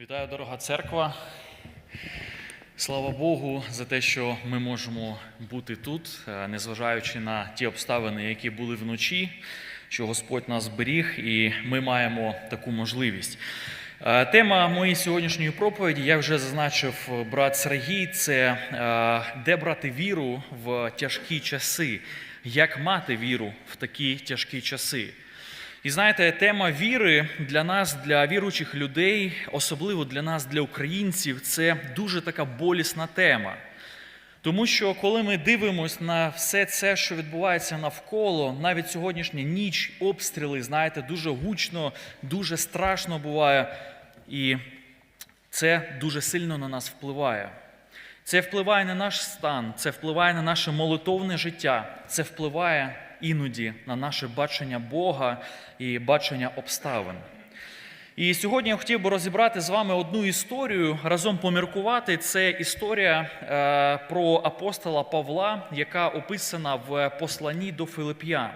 Вітаю, дорога церква. Слава Богу за те, що ми можемо бути тут, е, незважаючи на ті обставини, які були вночі, що Господь нас зберіг, і ми маємо таку можливість. Е, Тема моєї сьогоднішньої проповіді, я вже зазначив е, брат Сергій, це де брати віру в тяжкі часи, як мати віру в такі тяжкі часи. І знаєте, тема віри для нас, для віруючих людей, особливо для нас, для українців, це дуже така болісна тема. Тому що коли ми дивимося на все це, що відбувається навколо, навіть сьогоднішня ніч, обстріли, знаєте, дуже гучно, дуже страшно буває, і це дуже сильно на нас впливає. Це впливає на наш стан, це впливає на наше молитовне життя, це впливає іноді на наше бачення Бога і бачення обставин. І сьогодні я хотів би розібрати з вами одну історію, разом поміркувати. Це історія е, про апостола Павла, яка описана в посланні до Филип'ян.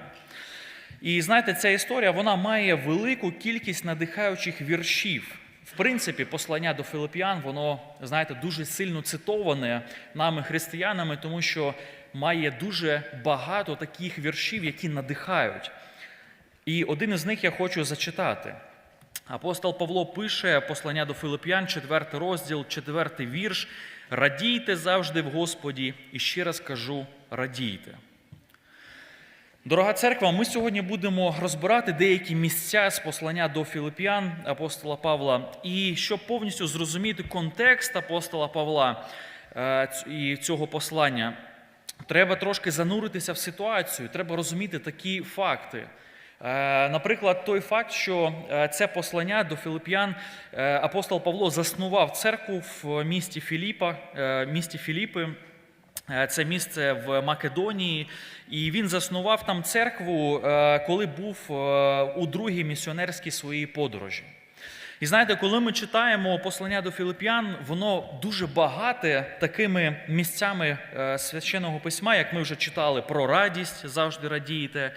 І знаєте, ця історія вона має велику кількість надихаючих віршів. В принципі, послання до Филип'ян, воно, знаєте, дуже сильно цитоване нами, християнами, тому що має дуже багато таких віршів, які надихають. І один із них я хочу зачитати. Апостол Павло пише послання до Филип'ян, 4 розділ, 4 вірш. Радійте завжди в Господі, і ще раз кажу, радійте. Дорога церква, ми сьогодні будемо розбирати деякі місця з послання до Філип'ян апостола Павла. І щоб повністю зрозуміти контекст апостола Павла е, і цього послання, треба трошки зануритися в ситуацію, треба розуміти такі факти. Е, Наприклад, той факт, що е, це послання до Філип'ян е, апостол Павло заснував церкву в місті Філіпа, місті Філіпи. Це місце в Македонії, і він заснував там церкву, коли був у другій місіонерській своїй подорожі. І знаєте, коли ми читаємо послання до Філип'ян, воно дуже багате такими місцями е, священного письма, як ми вже читали про радість, завжди радієте. Е,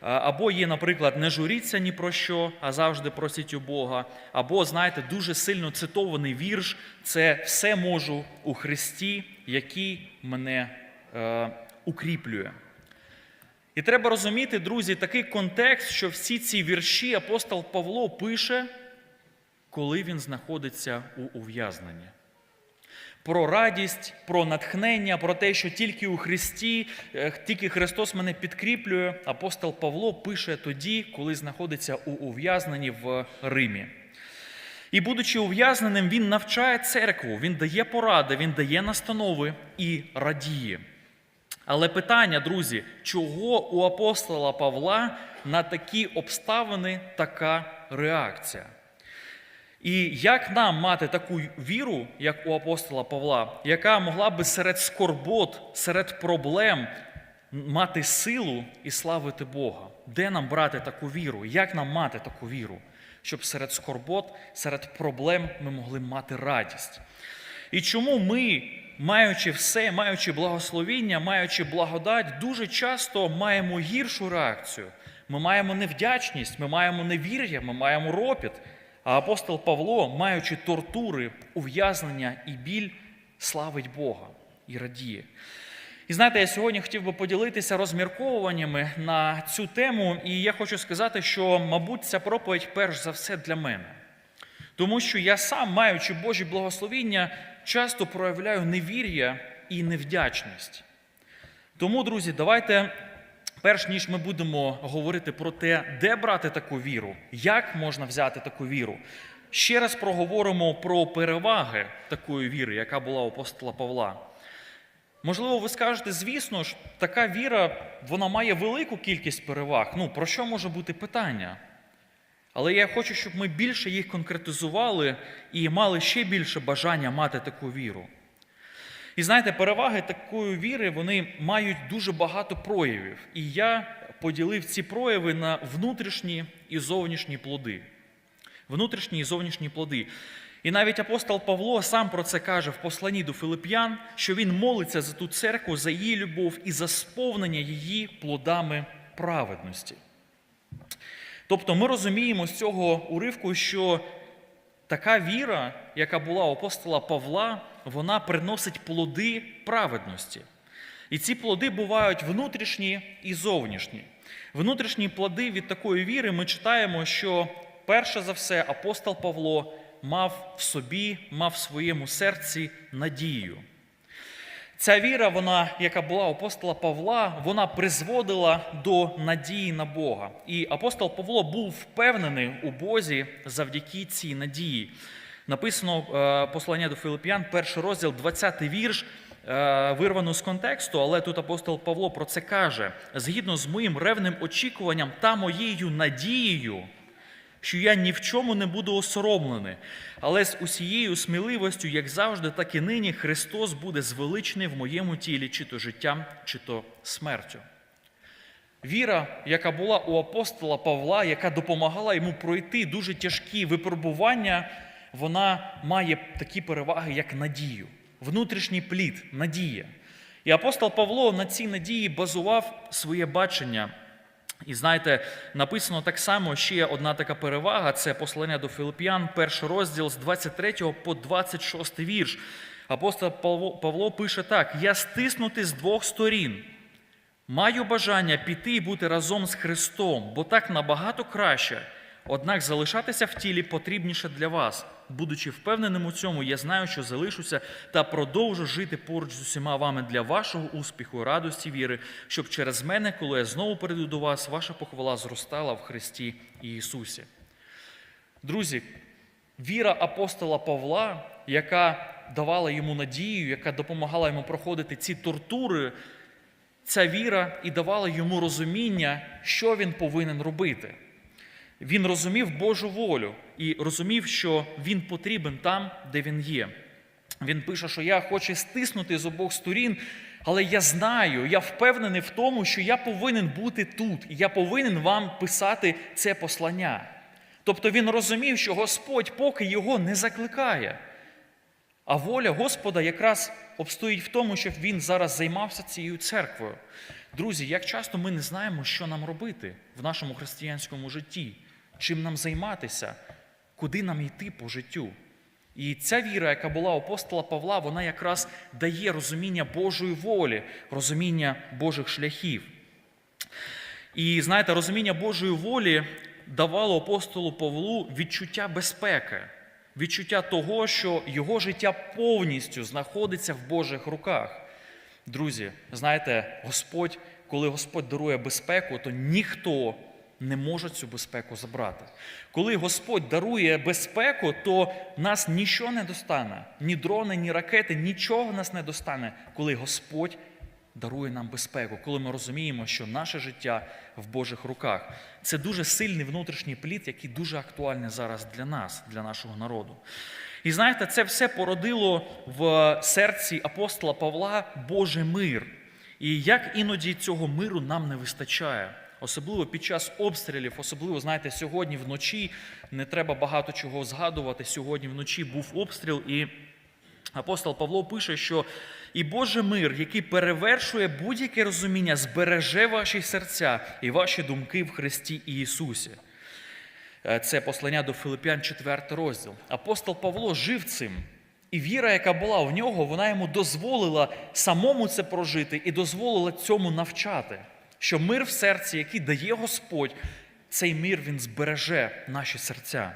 Або є, наприклад, не журіться ні про що, а завжди просіть у Бога. Або, знаєте, дуже сильно цитований вірш це все можу у Христі, який мене е, укріплює. І треба розуміти, друзі, такий контекст, що всі ці вірші апостол Павло пише, коли він знаходиться у ув'язненні. Про радість, про натхнення, про те, що тільки у Христі, е, тільки Христос мене підкріплює. Апостол Павло пише тоді, коли знаходиться у ув'язненні в Римі. І, будучи ув'язненим, він навчає церкву, він дає поради, він дає настанови і радіє. Але питання, друзі, чого у апостола Павла на такі обставини така реакція? І як нам мати таку віру, як у апостола Павла, яка могла би серед скорбот, серед проблем мати силу і славити Бога? Де нам брати таку віру? Як нам мати таку віру? Щоб серед скорбот, серед проблем ми могли мати радість. І чому ми, маючи все, маючи благословіння, маючи благодать, дуже часто маємо гіршу реакцію. Ми маємо невдячність, ми маємо невір'я, ми маємо ропіт. А апостол Павло, маючи тортури, ув'язнення і біль, славить Бога і радіє. І знаєте, я сьогодні хотів би поділитися розмірковуваннями на цю тему, і я хочу сказати, що, мабуть, ця проповідь перш за все для мене. Тому що я сам, маючи Божі благословіння, часто проявляю невір'я і невдячність. Тому, друзі, давайте, перш ніж ми будемо говорити про те, де брати таку віру, як можна взяти таку віру, ще раз проговоримо про переваги такої віри, яка була у апостола Павла. Можливо, ви скажете, звісно ж, така віра вона має велику кількість переваг. Ну, про що може бути питання? Але я хочу, щоб ми більше їх конкретизували і мали ще більше бажання мати таку віру. І знаєте, переваги такої віри вони мають дуже багато проявів. І я поділив ці прояви на внутрішні і зовнішні плоди. Внутрішні і зовнішні плоди. І навіть апостол Павло сам про це каже в посланні до Филип'ян, що він молиться за ту церкву, за її любов і за сповнення її плодами праведності. Тобто ми розуміємо з цього уривку, що така віра, яка була у апостола Павла, вона приносить плоди праведності. І ці плоди бувають внутрішні і зовнішні. Внутрішні плоди від такої віри ми читаємо, що перше за все апостол Павло мав в собі, мав в своєму серці надію. Ця віра, вона, яка була апостола Павла, вона призводила до надії на Бога. І апостол Павло був впевнений у Бозі завдяки цій надії. Написано е, послання до Филип'ян, перший розділ, 20 вірш, е, вирвано з контексту, але тут апостол Павло про це каже: згідно з моїм ревним очікуванням та моєю надією що я ні в чому не буду осоромлений, але з усією сміливостю, як завжди, так і нині, Христос буде звеличений в моєму тілі, чи то життям, чи то смертю. Віра, яка була у апостола Павла, яка допомагала йому пройти дуже тяжкі випробування, вона має такі переваги, як надію, внутрішній плід, надія. І апостол Павло на цій надії базував своє бачення і знаєте, написано так само ще одна така перевага це послання до Филип'ян, перший розділ з 23 по 26 вірш. Апостол Павло, пише так: Я стиснутий з двох сторін. Маю бажання піти і бути разом з Христом, бо так набагато краще. Однак залишатися в тілі потрібніше для вас. Будучи впевненим у цьому, я знаю, що залишуся та продовжу жити поруч з усіма вами для вашого успіху радості віри, щоб через мене, коли я знову прийду до вас, ваша похвала зростала в Христі Ісусі. Друзі, віра апостола Павла, яка давала йому надію, яка допомагала йому проходити ці тортури, ця віра і давала йому розуміння, що він повинен робити. Він розумів Божу волю і розумів, що він потрібен там, де він є. Він пише, що я хочу стиснути з обох сторін, але я знаю, я впевнений в тому, що я повинен бути тут, і я повинен вам писати це послання. Тобто він розумів, що Господь поки його не закликає. А воля Господа якраз обстоїть в тому, щоб він зараз займався цією церквою. Друзі, як часто ми не знаємо, що нам робити в нашому християнському житті, чим нам займатися, куди нам йти по життю. І ця віра, яка була у апостола Павла, вона якраз дає розуміння Божої волі, розуміння Божих шляхів. І знаєте, розуміння Божої волі давало апостолу Павлу відчуття безпеки, відчуття того, що його життя повністю знаходиться в Божих руках. Друзі, знаєте, Господь, коли Господь дарує безпеку, то ніхто не може цю безпеку забрати. Коли Господь дарує безпеку, то нас нічого не достане, ні дрони, ні ракети, нічого нас не достане, коли Господь дарує нам безпеку, коли ми розуміємо, що наше життя в Божих руках. Це дуже сильний внутрішній плід, який дуже актуальний зараз для нас, для нашого народу. І знаєте, це все породило в серці апостола Павла Божий мир. І як іноді цього миру нам не вистачає. Особливо під час обстрілів, особливо, знаєте, сьогодні вночі не треба багато чого згадувати. Сьогодні вночі був обстріл, і апостол Павло пише, що і Божий мир, який перевершує будь-яке розуміння, збереже ваші серця і ваші думки в Христі Ісусі. Е, Це послання до Филип'ян, 4 розділ. Апостол Павло жив цим. І віра, яка була в нього, вона йому дозволила самому це прожити і дозволила цьому навчати що мир в серці, який дає Господь, цей мир він збереже наші серця.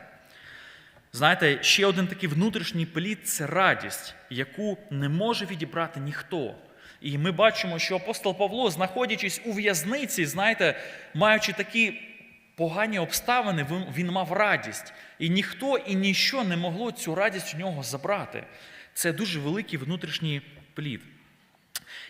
Знаєте, ще один такий внутрішній плід це радість, яку не може відібрати ніхто. І ми бачимо, що апостол Павло, знаходячись у в'язниці, знаєте, маючи такі погані обставини, він мав радість. І ніхто і ніщо не могло цю радість у нього забрати. Це дуже великий внутрішній плід.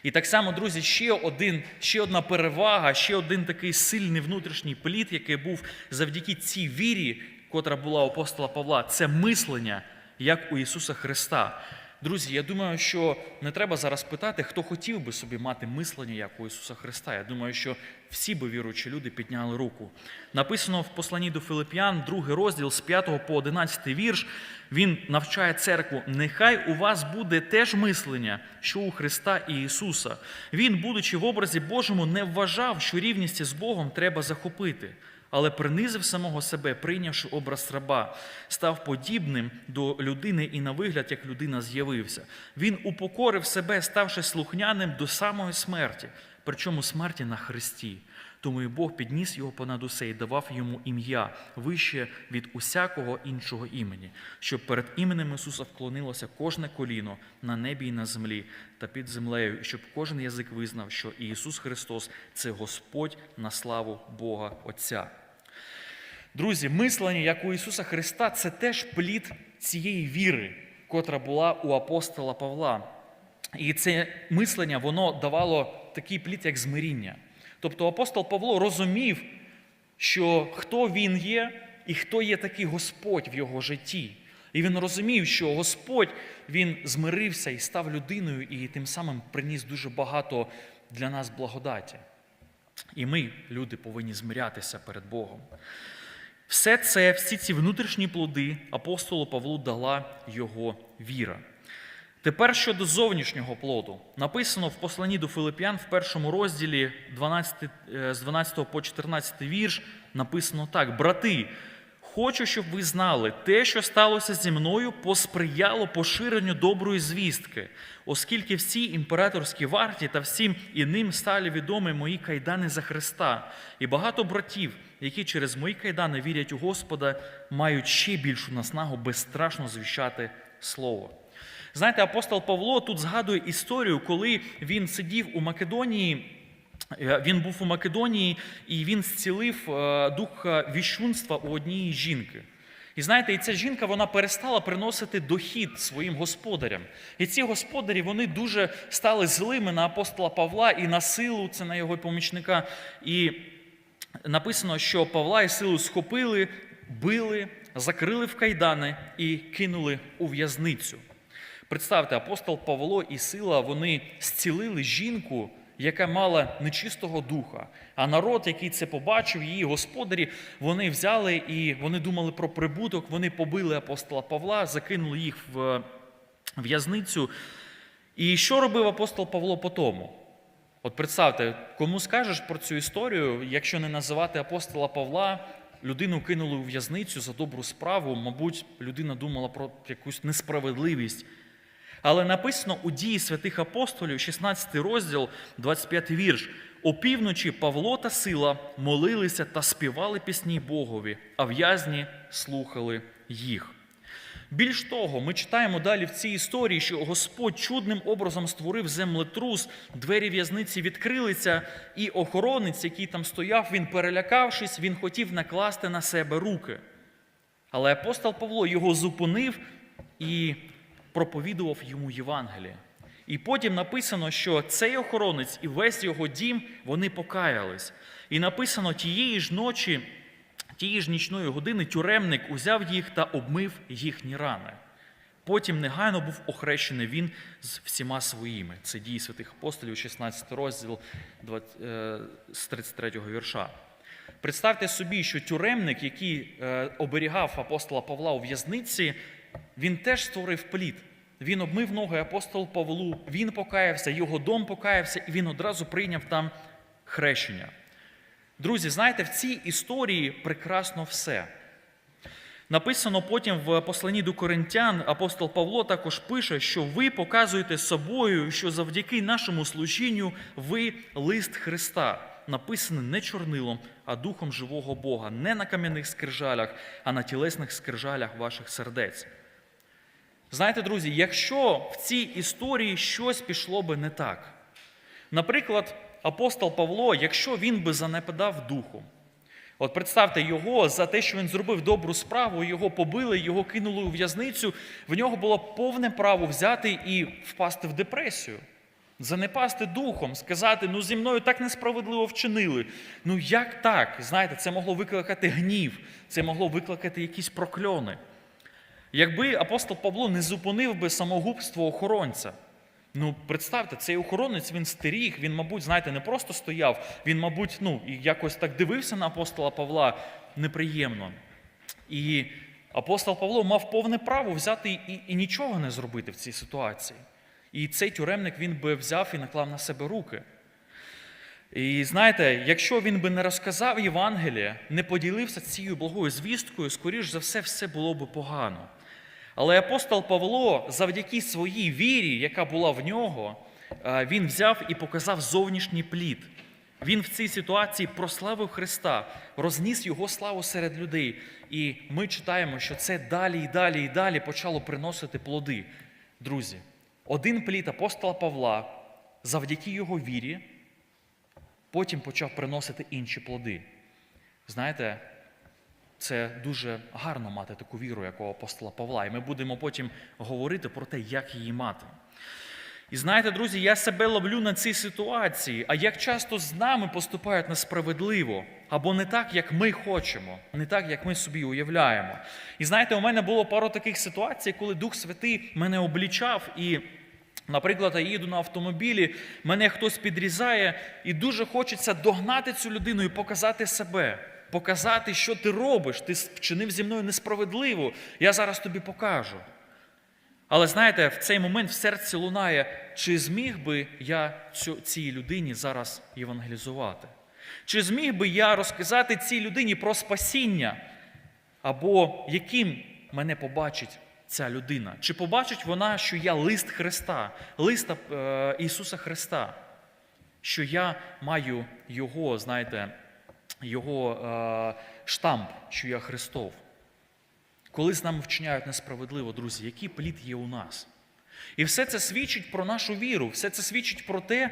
І так само, друзі, ще один, ще одна перевага, ще один такий сильний внутрішній плід, який був завдяки цій вірі, котра була у апостола Павла, це мислення, як у Ісуса Христа. Друзі, я думаю, що не треба зараз питати, хто хотів би собі мати мислення, як у Ісуса Христа. Я думаю, що всі би віруючі люди підняли руку. Написано в посланні до Филип'ян, другий розділ з 5 по 11 вірш. Він навчає церкву. Нехай у вас буде теж мислення, що у Христа і Ісуса. Він, будучи в образі Божому, не вважав, що рівність з Богом треба захопити, але принизив самого себе, прийнявши образ раба, став подібним до людини і на вигляд, як людина з'явився. Він упокорив себе, ставши слухняним до самої смерті, причому смерті на Христі. Тому і Бог підніс його понад усе і давав йому ім'я вище від усякого іншого імені, щоб перед іменем Ісуса вклонилося кожне коліно на небі і на землі та під землею, і щоб кожен язик визнав, що Ісус Христос це Господь на славу Бога Отця. Друзі, мислення, як у Ісуса Христа, це теж плід цієї віри, котра була у апостола Павла. І це мислення воно давало такий плід, як змиріння. Тобто апостол Павло розумів, що хто він є і хто є такий Господь в його житті. І він розумів, що Господь він змирився і став людиною, і тим самим приніс дуже багато для нас благодаті. І ми, люди, повинні змирятися перед Богом. Все це, всі ці внутрішні плоди апостолу Павлу дала його віра. Тепер щодо зовнішнього плоду. Написано в посланні до Филип'ян в першому розділі 12, е, з 12 по 14 вірш, написано так: Брати, хочу, щоб ви знали, те, що сталося зі мною, посприяло поширенню доброї звістки, оскільки всі імператорські варті та всім іним стали відомі мої кайдани за Христа, і багато братів, які через мої кайдани вірять у Господа, мають ще більшу наснагу безстрашно звіщати Слово. Знаєте, апостол Павло тут згадує історію, коли він сидів у Македонії. е, Він був у Македонії і він зцілив е, духа віщунства у однієї жінки. І знаєте, і ця жінка вона перестала приносити дохід своїм господарям. І ці господарі вони дуже стали злими на апостола Павла і на силу, це на його помічника. І написано, що Павла і силу схопили, били, закрили в кайдани і кинули у в'язницю. Представте, апостол Павло і Сила вони зцілили жінку, яка мала нечистого духа. А народ, який це побачив, її господарі, вони взяли і вони думали про прибуток. Вони побили апостола Павла, закинули їх в в'язницю. І що робив апостол Павло по тому? От представте, кому скажеш про цю історію, якщо не називати апостола Павла, людину кинули у в'язницю за добру справу, мабуть, людина думала про якусь несправедливість. Але написано у дії святих апостолів, 16 розділ, 25 вірш. Опівночі Павло та Сила молилися та співали пісні Богові, а в'язні слухали їх. Більш того, ми читаємо далі в цій історії, що Господь чудним образом створив землетрус, двері в'язниці відкрилися, і охоронець, який там стояв, він перелякавшись, він хотів накласти на себе руки. Але апостол Павло його зупинив і проповідував йому Євангеліє. І потім написано, що цей охоронець і весь його дім вони покаялись. І написано тієї ж ночі, тієї ж нічної години тюремник узяв їх та обмив їхні рани. Потім негайно був охрещений він з всіма своїми. Це дії святих апостолів, 16 розділ 20, е, з 33 вірша. Представте собі, що тюремник, який е, оберігав апостола Павла у в'язниці, він теж створив плід. Він обмив ноги апостолу Павлу, він покаявся, його дом покаявся, і він одразу прийняв там хрещення. Друзі, знаєте, в цій історії прекрасно все. Написано потім в посланні до коринтян, апостол Павло також пише, що ви показуєте собою, що завдяки нашому служінню ви лист Христа, написаний не чорнилом, а духом живого Бога, не на кам'яних скрижалях, а на тілесних скрижалях ваших сердець. Знаєте, друзі, якщо в цій історії щось пішло би не так, наприклад, апостол Павло, якщо він би занепадав духом, от представте його за те, що він зробив добру справу, його побили, його кинули у в'язницю, в нього було повне право взяти і впасти в депресію, занепасти духом, сказати, ну зі мною так несправедливо вчинили. Ну як так? Знаєте, це могло викликати гнів, це могло викликати якісь прокльони. Якби апостол Павло не зупинив би самогубство охоронця, ну представте, цей охоронець він стеріг, він, мабуть, знаєте, не просто стояв, він, мабуть, ну, якось так дивився на апостола Павла неприємно. І апостол Павло мав повне право взяти і, і нічого не зробити в цій ситуації. І цей тюремник він би взяв і наклав на себе руки. І знаєте, якщо він би не розказав Євангелія, не поділився цією благою звісткою, скоріш за все, все було би погано. Але апостол Павло, завдяки своїй вірі, яка була в нього, е, він взяв і показав зовнішній плід. Він в цій ситуації прославив Христа, розніс його славу серед людей. І ми читаємо, що це далі і далі і далі почало приносити плоди. Друзі, один плід апостола Павла завдяки його вірі потім почав приносити інші плоди. Знаєте, це дуже гарно мати таку віру, як у апостола Павла. І ми будемо потім говорити про те, як її мати. І знаєте, друзі, я себе ловлю на цій ситуації, а як часто з нами поступають несправедливо, або не так, як ми хочемо, не так, як ми собі уявляємо. І знаєте, у мене було пару таких ситуацій, коли Дух Святий мене облічав і. Наприклад, я їду на автомобілі, мене хтось підрізає, і дуже хочеться догнати цю людину і показати себе, показати, що ти робиш. Ти вчинив зі мною несправедливо. Я зараз тобі покажу. Але знаєте, в цей момент в серці лунає, чи зміг би я цій людині зараз євангелізувати? Чи зміг би я розказати цій людині про спасіння? Або яким мене побачить ця людина? Чи побачить вона, що я лист Христа, лист е, Ісуса Христа? Що я маю Його, знаєте, Його е, штамп, що я Христов? З нами вчиняють несправедливо, друзі, який плід є у нас? І все це свідчить про нашу віру, все це свідчить про те,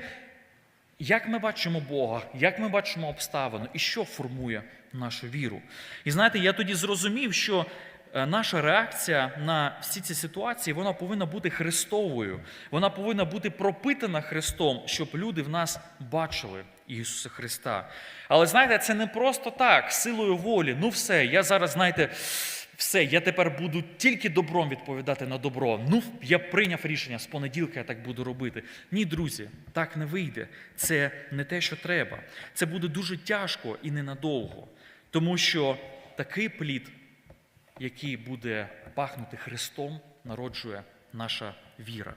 як ми бачимо Бога, як ми бачимо обставину і що формує нашу віру. І знаєте, я тоді зрозумів, що е, наша реакція на всі ці ситуації вона повинна бути Христовою, вона повинна бути пропитана Христом, щоб люди в нас бачили Ісуса Христа. Але знаєте, це не просто так, силою волі. Ну все, я зараз, знаєте. Все, я тепер буду тільки добром відповідати на добро. Ну, я прийняв рішення з понеділка, я так буду робити. Ні, друзі, так не вийде. Це не те, що треба. Це буде дуже тяжко і ненадовго. Тому що такий плід, який буде пахнути Христом, народжує наша віра.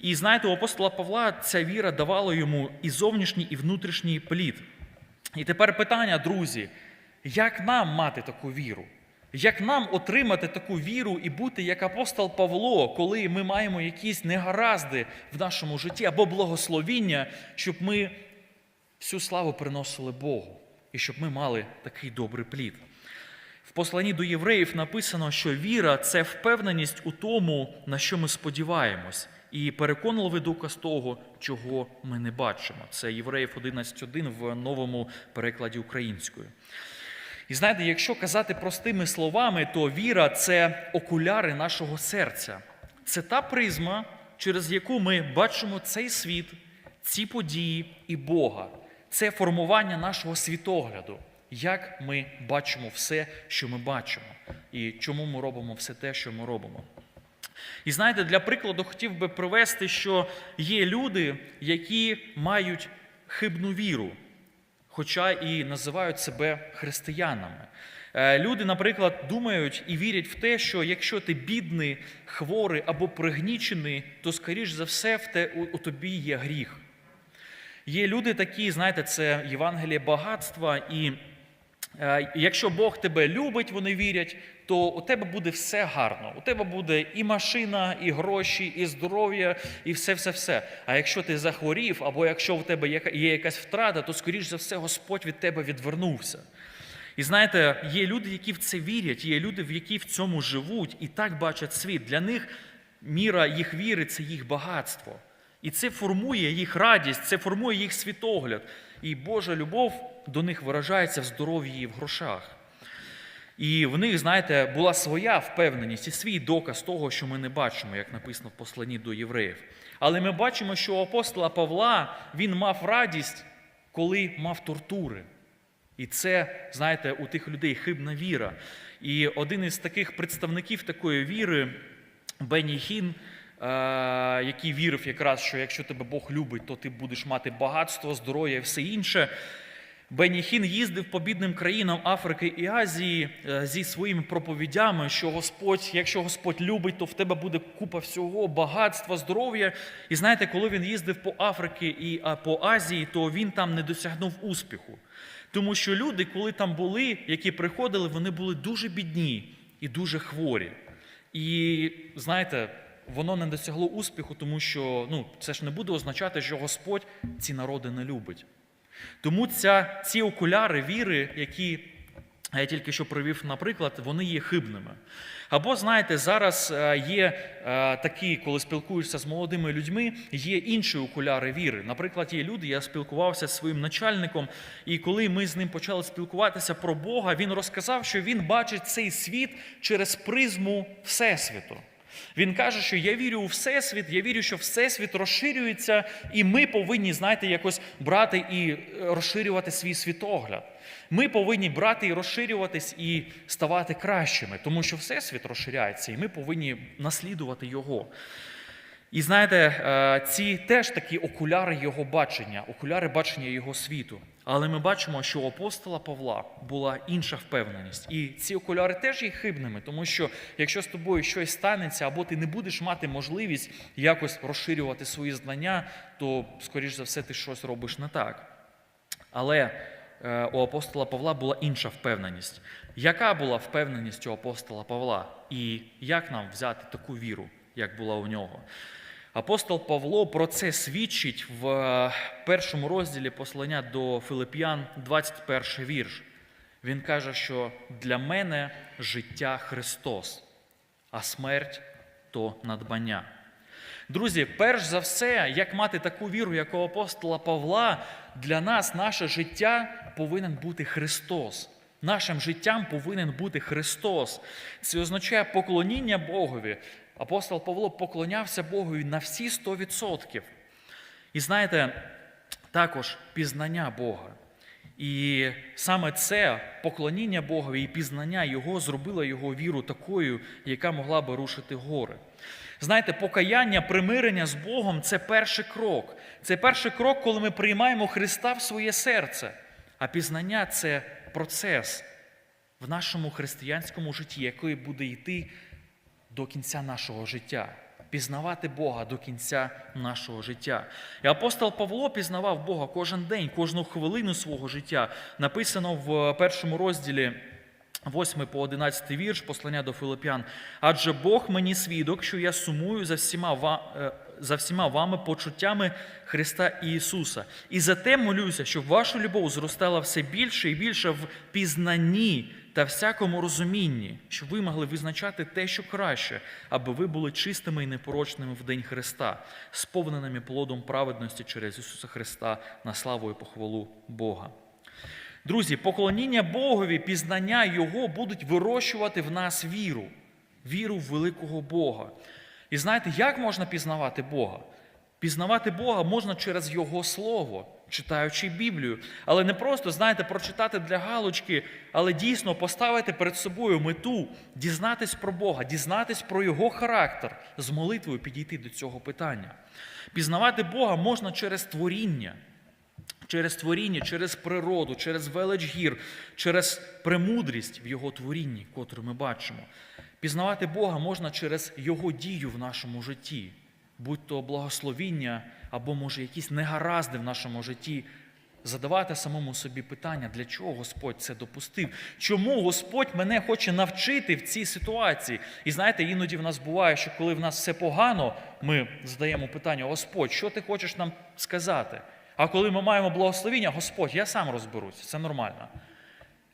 І знаєте, у апостола Павла ця віра давала йому і зовнішній, і внутрішній плід. І тепер питання, друзі, як нам мати таку віру? Як нам отримати таку віру і бути як апостол Павло, коли ми маємо якісь негаразди в нашому житті або благословіння, щоб ми всю славу приносили Богу і щоб ми мали такий добрий плід? В посланні до євреїв написано, що віра це впевненість у тому, на що ми сподіваємось, і переконливий доказ того, чого ми не бачимо. Це Євреїв 11.1 в новому перекладі українською. І знаєте, якщо казати простими словами, то віра це окуляри нашого серця. Це та призма, через яку ми бачимо цей світ, ці події і Бога. Це формування нашого світогляду, як ми бачимо все, що ми бачимо, і чому ми робимо все те, що ми робимо. І знаєте, для прикладу хотів би привести, що є люди, які мають хибну віру хоча і називають себе християнами. Е, люди, наприклад, думають і вірять в те, що якщо ти бідний, хворий або пригнічений, то, скоріш за все, в те, у, у тобі є гріх. Є люди такі, знаєте, це Євангеліє багатства, і якщо Бог тебе любить, вони вірять, то у тебе буде все гарно. У тебе буде і машина, і гроші, і здоров'я, і все-все-все. А якщо ти захворів, або якщо в тебе є якась втрата, то, скоріш за все, Господь від тебе відвернувся. І знаєте, є люди, які в це вірять, є люди, які в цьому живуть і так бачать світ. Для них міра їх віри це їх багатство. І це формує їх радість, це формує їх світогляд. І Божа любов до них виражається в здоров'ї і в грошах. І в них, знаєте, була своя впевненість і свій доказ того, що ми не бачимо, як написано в посланні до євреїв. Але ми бачимо, що у апостола Павла він мав радість, коли мав тортури. І це, знаєте, у тих людей хибна віра. І один із таких представників такої віри, Бенні Хін, який вірив якраз, що якщо тебе Бог любить, то ти будеш мати багатство, здоров'я і все інше. Бенні Хін їздив по бідним країнам Африки і Азії е, зі своїми проповідями, що Господь, якщо Господь любить, то в тебе буде купа всього, багатства, здоров'я. І знаєте, коли він їздив по Африці і по Азії, то він там не досягнув успіху. Тому що люди, коли там були, які приходили, вони були дуже бідні і дуже хворі. І знаєте, воно не досягло успіху, тому що ну, це ж не буде означати, що Господь ці народи не любить. Тому ця, ці окуляри віри, які я тільки що привів, наприклад, вони є хибними. Або, знаєте, зараз е, є е, такі, коли спілкуєшся з молодими людьми, є інші окуляри віри. Наприклад, є люди, я спілкувався з своїм начальником, і коли ми з ним почали спілкуватися про Бога, він розказав, що він бачить цей світ через призму Всесвіту. Він каже, що я вірю у Всесвіт, я вірю, що Всесвіт розширюється, і ми повинні, знаєте, якось брати і розширювати свій світогляд. Ми повинні брати і розширюватись і ставати кращими, тому що Всесвіт розширяється, і ми повинні наслідувати його. І знаєте, е, ці теж такі окуляри його бачення, окуляри бачення його світу. Але ми бачимо, що у апостола Павла була інша впевненість. І ці окуляри теж є хибними, тому що якщо з тобою щось станеться, або ти не будеш мати можливість якось розширювати свої знання, то, скоріш за все, ти щось робиш не так. Але е, у апостола Павла була інша впевненість. Яка була впевненість у апостола Павла? І як нам взяти таку віру, як була у нього? Апостол Павло про це свідчить в е, першому розділі послання до Филип'ян, 21 вірш. Він каже, що для мене життя Христос, а смерть то надбання. Друзі, перш за все, як мати таку віру, як у апостола Павла, для нас наше життя повинен бути Христос. Нашим життям повинен бути Христос. Це означає поклоніння Богові. Апостол Павло поклонявся Богові на всі 100%. І знаєте, також пізнання Бога. І саме це поклоніння Богові і пізнання Його зробило його віру такою, яка могла би рушити гори. Знаєте, покаяння, примирення з Богом це перший крок. Це перший крок, коли ми приймаємо Христа в своє серце. А пізнання це процес в нашому християнському житті, який буде йти до кінця нашого життя. Пізнавати Бога до кінця нашого життя. І апостол Павло пізнавав Бога кожен день, кожну хвилину свого життя. Написано в першому розділі 8 по 11 вірш послання до Филип'ян. Адже Бог мені свідок, що я сумую за всіма, е, за всіма вами почуттями Христа Ісуса. І за те молюся, щоб ваша любов зростала все більше і більше в пізнанні та всякому розумінні, щоб ви могли визначати те, що краще, аби ви були чистими і непорочними в день Христа, сповненими плодом праведності через Ісуса Христа на славу і похвалу Бога. Друзі, поклоніння Богові, пізнання Його будуть вирощувати в нас віру, віру в великого Бога. І знаєте, як можна пізнавати Бога? Пізнавати Бога можна через Його Слово, читаючи Біблію. Але не просто, знаєте, прочитати для галочки, але дійсно поставити перед собою мету, дізнатись про Бога, дізнатись про Його характер, з молитвою підійти до цього питання. Пізнавати Бога можна через творіння через творіння, через природу, через велич гір, через премудрість в Його творінні, котру ми бачимо. Пізнавати Бога можна через Його дію в нашому житті, будь то благословіння або, може, якісь негаразди в нашому житті. Задавати самому собі питання, для чого Господь це допустив? Чому Господь мене хоче навчити в цій ситуації? І знаєте, іноді в нас буває, що коли в нас все погано, ми задаємо питання: Господь, що ти хочеш нам сказати? А коли ми маємо благословіння, Господь, я сам розберусь, це нормально.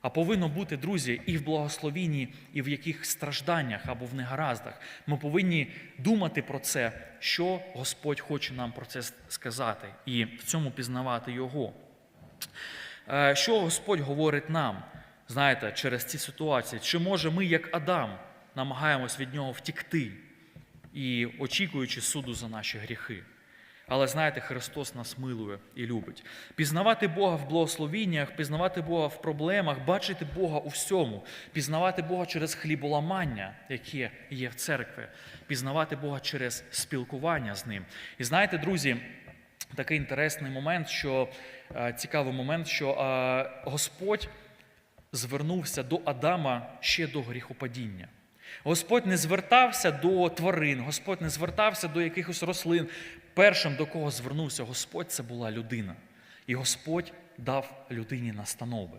А повинно бути, друзі, і в благословінні, і в яких стражданнях або в негараздах. Ми повинні думати про це, що Господь хоче нам про це сказати, і в цьому пізнавати Його. Е, Що Господь говорить нам, знаєте, через ці ситуації? Чи може ми, як Адам, намагаємось від нього втікти і очікуючи суду за наші гріхи? Але знаєте, Христос нас милує і любить. Пізнавати Бога в благословіннях, пізнавати Бога в проблемах, бачити Бога у всьому, пізнавати Бога через хліболамання, яке є в церкві, пізнавати Бога через спілкування з Ним. І знаєте, друзі, такий інтересний момент, що е, цікавий момент, що е, Господь звернувся до Адама ще до гріхопадіння. Господь не звертався до тварин, Господь не звертався до якихось рослин. Першим, до кого звернувся Господь, це була людина. І Господь дав людині настанови.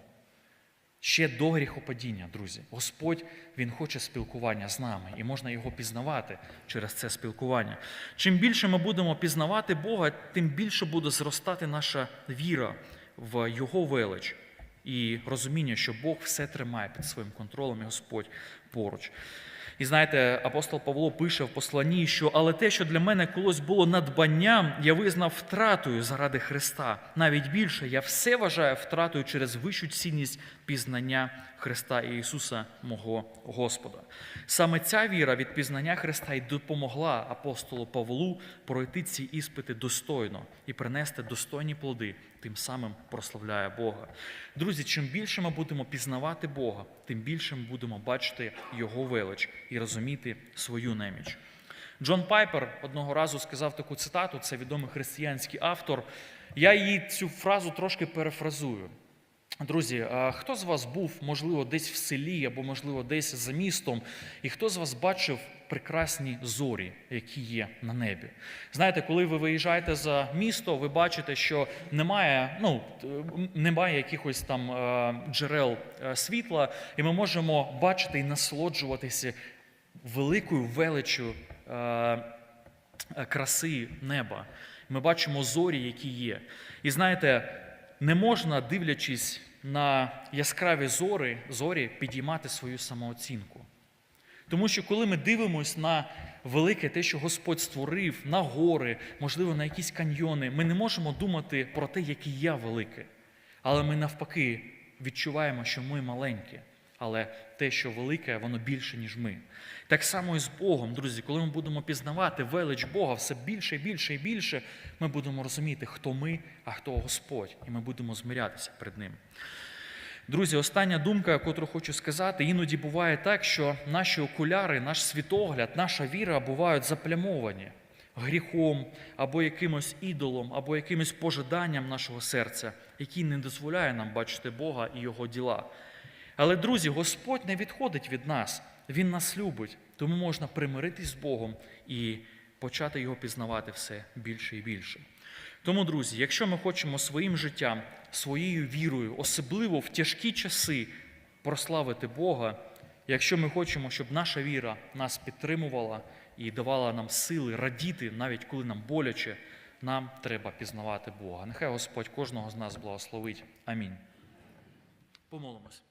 Ще до гріхопадіння, друзі. Господь Він хоче спілкування з нами, і можна його пізнавати через це спілкування. Чим більше ми будемо пізнавати Бога, тим більше буде зростати наша віра в Його велич і розуміння, що Бог все тримає під своїм контролем, і Господь поруч. І знаєте, апостол Павло пише в посланні, що але те, що для мене колись було надбанням, я визнав втратою заради Христа. Навіть більше я все вважаю втратою через вищу цінність пізнання Христа і Ісуса, мого Господа. Саме ця віра від пізнання Христа й допомогла апостолу Павлу пройти ці іспити достойно і принести достойні плоди, тим самим прославляє Бога. Друзі, чим більше ми будемо пізнавати Бога, тим більше ми будемо бачити Його велич і розуміти свою неміч. Джон Пайпер одного разу сказав таку цитату, це відомий християнський автор. Я її цю фразу трошки перефразую. Друзі, хто з вас був, можливо, десь в селі або, можливо, десь за містом, і хто з вас бачив прекрасні зорі, які є на небі? Знаєте, коли ви виїжджаєте за місто, ви бачите, що немає, ну, немає якихось там е, джерел е, світла, і ми можемо бачити і насолоджуватися великою величчю е, е, краси неба. Ми бачимо зорі, які є. І знаєте, не можна, дивлячись на яскраві зорі, зорі, підіймати свою самооцінку. Тому що коли ми дивимося на велике те, що Господь створив, на гори, можливо, на якісь каньйони, ми не можемо думати про те, який я великий. Але ми навпаки відчуваємо, що ми маленькі. Але те, що велике, воно більше, ніж ми. Так само і з Богом, друзі, коли ми будемо пізнавати велич Бога все більше і більше і більше, ми будемо розуміти, хто ми, а хто Господь, і ми будемо змирятися перед Ним. Друзі, остання думка, яку хочу сказати, іноді буває так, що наші окуляри, наш світогляд, наша віра бувають заплямовані гріхом або якимось ідолом, або якимось пожиданням нашого серця, який не дозволяє нам бачити Бога і Його діла. Але, друзі, Господь не відходить від нас, Він нас любить, тому можна примиритись з Богом і почати його пізнавати все більше і більше. Тому, друзі, якщо ми хочемо своїм життям, своєю вірою, особливо в тяжкі часи прославити Бога, якщо ми хочемо, щоб наша віра нас підтримувала і давала нам сили радіти, навіть коли нам боляче, нам треба пізнавати Бога. Нехай Господь кожного з нас благословить. Амінь. Помолимось.